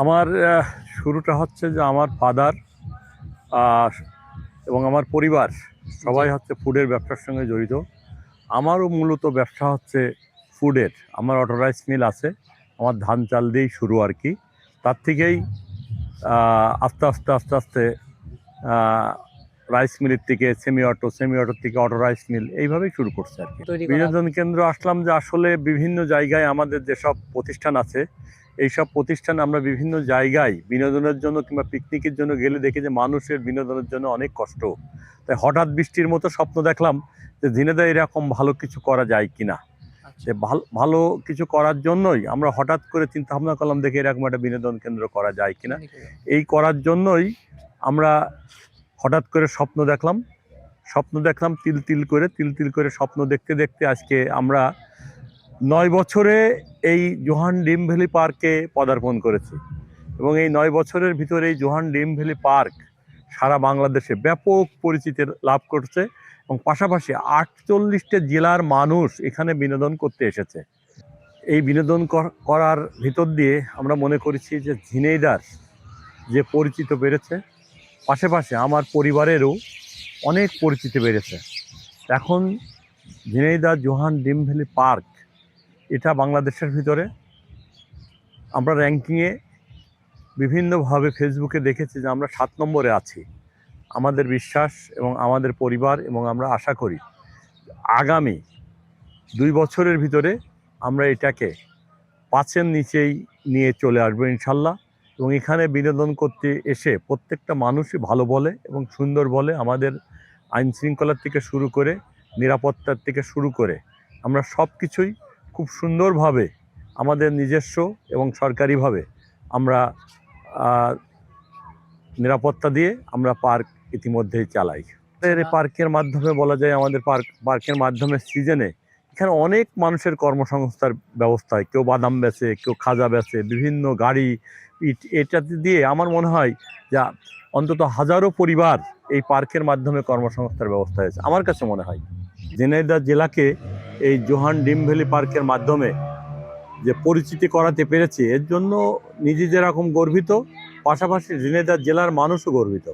আমার শুরুটা হচ্ছে যে আমার ফাদার এবং আমার পরিবার সবাই হচ্ছে ফুডের ব্যবসার সঙ্গে জড়িত। আমারও মূলত ব্যবসা হচ্ছে ফুডের আমার অটো রাইস মিল আছে। আমার ধান চাল দিয়েই শুরু আর কি। তার থেকেই আস্তে আস্তে আস্তে আস্তে রাইস মিলের থেকে সেমি অটো সেমি অটোর থেকে অটো রাইস মিল এইভাবেই শুরু করছে আর কি। বিনোদন কেন্দ্র আসলাম যে আসলে বিভিন্ন জায়গায় আমাদের যেসব প্রতিষ্ঠান আছে এইসব প্রতিষ্ঠান আমরা বিভিন্ন জায়গায় বিনোদনের জন্য কিংবা পিকনিকের জন্য গেলে দেখি যে মানুষের বিনোদনের জন্য অনেক কষ্ট। তাই হঠাৎ বৃষ্টির মতো স্বপ্ন দেখলাম যে দিনে ঝিনেদা এরকম ভালো কিছু করা যায় কিনা। আচ্ছা, যে ভালো ভালো কিছু করার জন্যই আমরা হঠাৎ করে চিন্তা ভাবনা করলাম দেখি এরকম একটা বিনোদন কেন্দ্র করা যায় কিনা। এই করার জন্যই আমরা হঠাৎ করে স্বপ্ন দেখলাম। স্বপ্ন দেখলাম তিল তিল করে তিল তিল করে স্বপ্ন দেখতে দেখতে আজকে আমরা নয় বছরে এই জোহান ডিম ভ্যালি পার্কে পদার্পণ করেছি এবং এই নয় বছরের ভিতরে এই জোহান ডিম ভ্যালি পার্ক সারা বাংলাদেশে ব্যাপক পরিচিতি লাভ করছে এবং পাশাপাশি আটচল্লিশটা জেলার মানুষ এখানে বিনোদন করতে এসেছে। এই বিনোদন করার ভিতর দিয়ে আমরা মনে করেছি যে ঝিনেইদার যে পরিচিত বেড়েছে, পাশাপাশি আমার পরিবারেরও অনেক পরিচিতি বেড়েছে। এখন ঝিনাইদা জোহান ডিম ভ্যালি পার্ক এটা বাংলাদেশের ভিতরে। আমরা র্যাঙ্কিংয়ে বিভিন্নভাবে ফেসবুকে দেখেছি যে আমরা সাত নম্বরে আছি। আমাদের বিশ্বাস এবং আমাদের পরিবার এবং আমরা আশা করি আগামী দুই বছরের ভিতরে আমরা এটাকে পাঁচের নিচেই নিয়ে চলে আসব ইনশাল্লাহ। এবং এখানে বিনোদন করতে এসে প্রত্যেকটা মানুষই ভালো বলে এবং সুন্দর বলে আমাদের আইন শৃঙ্খলার থেকে শুরু করে নিরাপত্তার থেকে শুরু করে আমরা সব কিছুই খুব সুন্দরভাবে আমাদের নিজস্ব এবং সরকারিভাবে আমরা নিরাপত্তা দিয়ে আমরা পার্ক ইতিমধ্যেই চালাই। পার্কের মাধ্যমে বলা যায় আমাদের পার্ক, পার্কের মাধ্যমে সিজনে এখানে অনেক মানুষের কর্মসংস্থার ব্যবস্থা হয়। কেউ বাদাম বেচে, কেউ খাজা বেচে, বিভিন্ন গাড়ি, ইট- এটাতে দিয়ে আমার মনে হয় যা অন্তত হাজারো পরিবার এই পার্কের মাধ্যমে কর্মসংস্থার ব্যবস্থা হয়েছে। আমার কাছে মনে হয়। জেনেদা জেলাকে এই জোহান ডিম ভ্যালি পার্কের মাধ্যমে যে পরিচিতি করাতে পেরেছি, এর জন্য নিজে যেরকম গর্বিত, পাশাপাশি জেনেদা জেলার মানুষও গর্বিত।